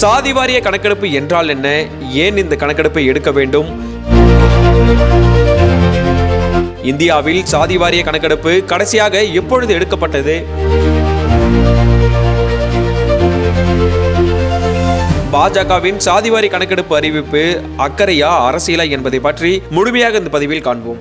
சாதி வாரிய கணக்கெடுப்பு என்றால் என்ன? ஏன் இந்த கணக்கெடுப்பை எடுக்க வேண்டும்? இந்தியாவில் சாதி வாரிய கணக்கெடுப்பு கடைசியாக எப்பொழுது எடுக்கப்பட்டது? பாஜகவின் சாதிவாரி கணக்கெடுப்பு அறிவிப்பு அக்கறையா அரசியலா என்பதை பற்றி முழுமையாக இந்த பதிவில் காண்போம்.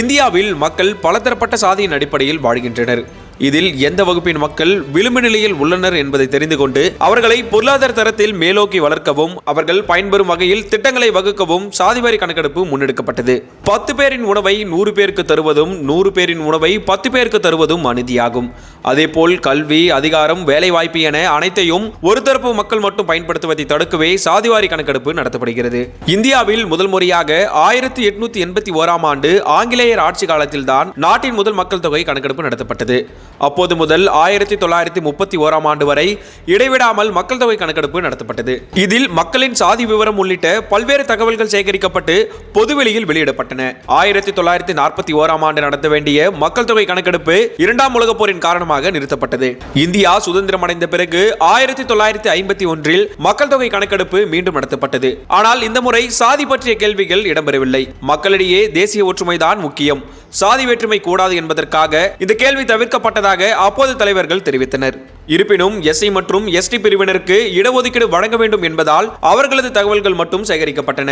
இந்தியாவில் மக்கள் பலதரப்பட்ட சாதியின் அடிப்படையில் வாழ்கின்றனர். இதில் எந்த வகுப்பின் மக்கள் விளிம்பு நிலையில் உள்ளனர் என்பதை தெரிந்து கொண்டு அவர்களை பொருளாதார தரத்தில் மேலோக்கி வளர்க்கவும் அவர்கள் பயன்பெறும் வகையில் திட்டங்களை வகுக்கவும் சாதிவாரி கணக்கெடுப்பு முன்னெடுக்கப்பட்டது. பத்து பேரின் உணவை நூறு பேருக்கு தருவதும் நூறு பேரின் உணவை பத்து பேருக்கு தருவதும் அநீதியாகும். அதேபோல் கல்வி அதிகாரம் வேலைவாய்ப்பு என அனைத்தையும் ஒரு தரப்பு மக்கள் மட்டும் பயன்படுத்துவதை தடுக்கவே சாதிவாரி கணக்கெடுப்பு நடத்தப்படுகிறது. இந்தியாவில் முதல் முறையாக ஆயிரத்தி எட்நூத்தி எண்பத்தி ஓராம் ஆண்டு ஆங்கிலேயர் ஆட்சி காலத்தில்தான் நாட்டின் முதல் மக்கள் தொகை கணக்கெடுப்பு நடத்தப்பட்டது. அப்போது முதல் ஆயிரத்தி தொள்ளாயிரத்தி முப்பத்தி ஓராம் ஆண்டு வரை இடைவிடாமல் மக்கள் தொகை கணக்கெடுப்பு நடத்தப்பட்டது. இதில் மக்களின் சாதி விவரம் உள்ளிட்ட பல்வேறு தகவல்கள் சேகரிக்கப்பட்டு பொதுவெளியில் வெளியிடப்பட்டன. ஆயிரத்தி தொள்ளாயிரத்தி நாற்பத்தி ஓராம் ஆண்டு நடத்த வேண்டிய மக்கள் தொகை கணக்கெடுப்பு இரண்டாம் உலகப் போரின் காரணமாக நிறுத்தப்பட்டது. இந்தியா சுதந்திரம் அடைந்த பிறகு ஆயிரத்தி தொள்ளாயிரத்தி ஐம்பத்தி ஒன்றில் மக்கள் தொகை கணக்கெடுப்பு மீண்டும் நடத்தப்பட்டது. ஆனால் இந்த முறை சாதி பற்றிய கேள்விகள் இடம்பெறவில்லை. மக்களிடையே தேசிய ஒற்றுமைதான் முக்கியம். சாதி வேற்றுமை கூடாது என்பதற்காக இந்த கேள்வி தவிர்க்கப்பட்டதாக அப்போது தலைவர்கள் தெரிவித்தனர். இருப்பினும் எஸ்சி மற்றும் எஸ்டி பிரிவினருக்கு இடஒதுக்கீடு வழங்க வேண்டும் என்பதால் அவர்களது தகவல்கள் மட்டும் சேகரிக்கப்பட்டன.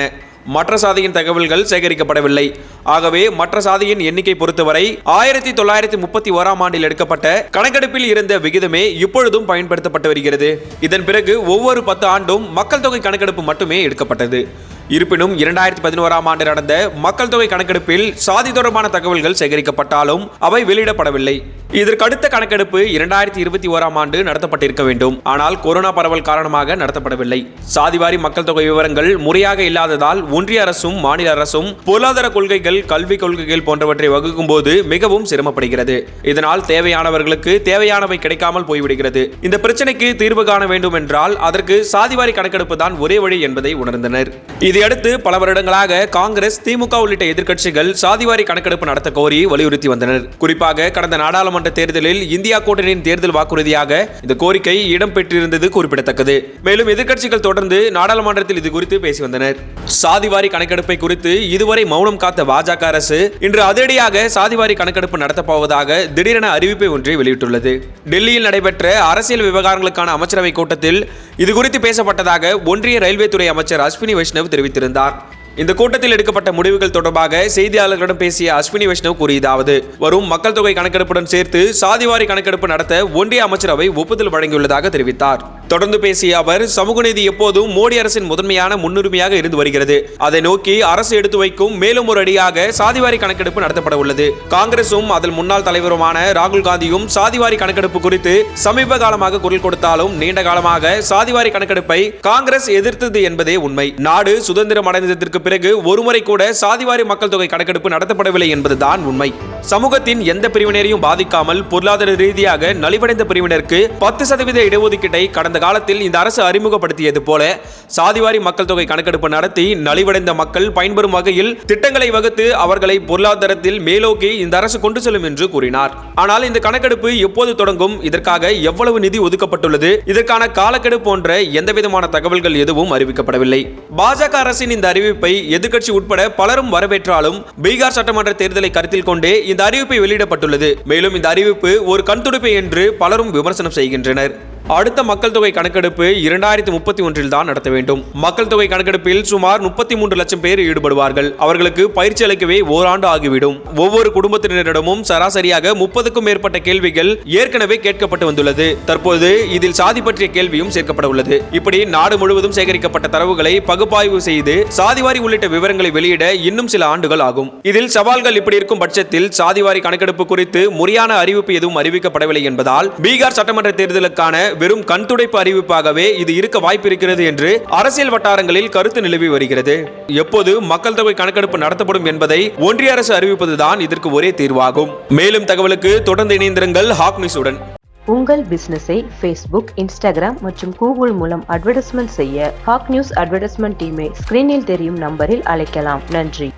மற்ற சாதியின் தகவல்கள் சேகரிக்கப்படவில்லை. ஆகவே மற்ற சாதியின் எண்ணிக்கை பொறுத்தவரை ஆயிரத்தி தொள்ளாயிரத்தி முப்பத்தி ஓராம் ஆண்டில் எடுக்கப்பட்ட கணக்கெடுப்பில் இருந்த விகிதமே இப்பொழுதும் பயன்படுத்தப்பட்டு வருகிறது. இதன் பிறகு ஒவ்வொரு பத்து ஆண்டும் மக்கள் தொகை கணக்கெடுப்பு மட்டுமே எடுக்கப்பட்டது. இருப்பினும் இரண்டாயிரத்தி பதினோராம் ஆண்டு நடந்த மக்கள் தொகை கணக்கெடுப்பில் சாதி தொடர்பான தகவல்கள் சேகரிக்கப்பட்டாலும் அவை வெளியிடப்படவில்லை. இதற்கடுத்த கணக்கெடுப்பு இரண்டாயிரத்தி இருபத்தி ஓராம் ஆண்டு நடத்தப்பட்டிருக்க வேண்டும். ஆனால் கொரோனா பரவல் காரணமாக நடத்தப்படவில்லை. சாதிவாரி மக்கள் தொகை விவரங்கள் முறையாக இல்லாததால் ஒன்றிய அரசும் மாநில அரசும் பொருளாதார கொள்கைகள் கல்வி கொள்கைகள் போன்றவற்றை வகுக்கும் போது மிகவும் சிரமப்படுகிறது. இதனால் தேவையானவர்களுக்கு தேவையானவை கிடைக்காமல் போய்விடுகிறது. இந்த பிரச்சனைக்கு தீர்வு காண வேண்டும் என்றால் அதற்கு சாதிவாரி கணக்கெடுப்பு தான் ஒரே வழி என்பதை உணர்ந்தனர். இது இதையடுத்து பல வருடங்களாக காங்கிரஸ் திமுக உள்ளிட்ட எதிர்க்கட்சிகள் சாதிவாரி கணக்கெடுப்பு நடத்த கோரி வலியுறுத்தி வந்தனர். குறிப்பாக கடந்த நாடாளுமன்ற தேர்தலில் இந்தியா கூட்டணியின் தேர்தல் வாக்குறுதியாக இந்த கோரிக்கை இடம்பெற்றிருந்தது குறிப்பிடத்தக்கது. மேலும் எதிர்க்கட்சிகள் தொடர்ந்து நாடாளுமன்றத்தில் இது குறித்து பேசி வந்தனர். சாதிவாரி கணக்கெடுப்பை குறித்து இதுவரை மௌனம் காத்த பாஜக அரசு இன்று அதிரடியாக சாதிவாரி கணக்கெடுப்பு நடத்தப் போவதாக திடீரென அறிவிப்பை ஒன்றை வெளியிட்டுள்ளது. டெல்லியில் நடைபெற்ற அரசியல் விவகாரங்களுக்கான அமைச்சரவை கூட்டத்தில் இது குறித்து பேசப்பட்டதாக ஒன்றிய ரயில்வே துறை அமைச்சர் அஸ்வினி வைஷ்ணவ் தெரிவித்திருந்தார். இந்த கூட்டத்தில் எடுக்கப்பட்ட முடிவுகள் தொடர்பாக செய்தியாளர்களிடம் பேசிய அஸ்வினி வைஷ்ணவ் கூறியதாவது வரும் மக்கள் தொகை கணக்கெடுப்புடன் சேர்த்து சாதிவாரி கணக்கெடுப்பு நடத்த ஒன்றிய அமைச்சரவை ஒப்புதல் வழங்கியுள்ளதாக தெரிவித்தார். தொடர்ந்து பேசிய அவர் சமூக நீதி எப்போதும் மோடி அரசின் முதன்மையான முன்னுரிமையாக இருந்து வருகிறது. அதை நோக்கி அரசு எடுத்து வைக்கும் மேலும் ஒரு அடியாக சாதிவாரி கணக்கெடுப்பு நடத்தப்பட உள்ளது. காங்கிரசும் அதன் முன்னாள் தலைவருமான ராகுல் காந்தியும் சாதிவாரி கணக்கெடுப்பு குறித்து சமீப காலமாக குரல் கொடுத்தாலும் நீண்ட காலமாக சாதிவாரி கணக்கெடுப்பை காங்கிரஸ் எதிர்த்தது என்பதே உண்மை. நாடு சுதந்திரம் அடைந்ததற்கு பிறகு ஒருமுறை கூட சாதிவாரி மக்கள் தொகை கணக்கெடுப்பு நடத்தப்படவில்லை என்பதுதான் உண்மை. சமூகத்தின் எந்த பிரிவினரையும் பாதிக்காமல் பொருளாதார ரீதியாக நலிவடைந்த பிரிவினருக்கு பத்து சதவீத இடஒதுக்கீட்டை கடந்த காலத்தில் இந்த அரசு அறிமுகப்படுத்தியது போல சாதிவாரி மக்கள் தொகை கணக்கெடுப்பு நடத்தி நலிவடைந்த மக்கள் பயன்பெறும் வகையில் திட்டங்களை வகுத்து அவர்களை பொருளாதாரத்தில் மேலோக்கி இந்த அரசு கொண்டு செல்லும் என்று கூறினார். ஆனால் இந்த கணக்கெடுப்பு எப்போது தொடங்கும்? இதற்காக எவ்வளவு நிதி ஒதுக்கப்பட்டுள்ளது? இதற்கான காலக்கெடு போன்ற எந்தவிதமான தகவல்கள் எதுவும் அறிவிக்கப்படவில்லை. பாஜக அரசின் இந்த அறிவிப்பை எதிர்க்கட்சி உட்பட பலரும் வரவேற்றாலும் பீகார் சட்டமன்ற தேர்தலை கருத்தில் கொண்டே இந்த அறிவிப்பை வெளியிடப்பட்டுள்ளது. மேலும் இந்த அறிவிப்பு ஒரு கண்துடைப்பு என்று பலரும் விமர்சனம் செய்கின்றனர். அடுத்த மக்கள் தொகை கணக்கெடுப்பு இரண்டாயிரத்தி முப்பத்தி ஒன்றில் தான் நடத்த வேண்டும். மக்கள் தொகை கணக்கெடுப்பில் சுமார் முப்பத்தி மூன்று லட்சம் பேர் ஈடுபடுவார்கள். அவர்களுக்கு பயிற்சி அளிக்கவே ஓராண்டு ஆகிவிடும். ஒவ்வொரு குடும்பத்தினரிடமும் சராசரியாக முப்பதுக்கும் மேற்பட்ட கேள்விகள் ஏற்கனவே கேட்கப்பட்டு வந்துள்ளது. தற்போது இதில் சாதி பற்றிய கேள்வியும் சேர்க்கப்பட உள்ளது இப்படி நாடு முழுவதும் சேகரிக்கப்பட்ட தரவுகளை பகுப்பாய்வு செய்து சாதிவாரி உள்ளிட்ட விவரங்களை வெளியிட இன்னும் சில ஆண்டுகள் ஆகும். இதில் சவால்கள் இப்படி இருக்கும் பட்சத்தில் சாதிவாரி கணக்கெடுப்பு குறித்து முறையான அறிவிப்பு எதுவும் அறிவிக்கப்படவில்லை என்பதால் பீகார் சட்டமன்ற தேர்தலுக்கான வெறும் கண்துடைப்பு அறிவிப்பாகவே இது இருக்க வாய்ப்பு இருக்கிறது என்று அரசியல் வட்டாரங்களில் கருத்து நிலவி வருகிறது. எப்போது மக்கள் தொகை கணக்கெடுப்பு நடத்தப்படும் என்பதை ஒன்றிய அரசு அறிவிப்பதுதான் இதற்கு ஒரே தீர்வாகும். மேலும் தகவலுக்கு தொடர்ந்து இணைந்திருங்கள் ஹாக் நியூஸுடன் உங்கள் பிசினஸை ஃபேஸ்புக் இன்ஸ்டாகிராம் மற்றும் கூகுள் மூலம் அட்வர்டைஸ்மெண்ட் செய்ய ஹாக் நியூஸ் அட்வர்டைஸ்மெண்ட் டீமை ஸ்கிரீனில் தெரியும் நம்பரில் அழைக்கலாம். நன்றி.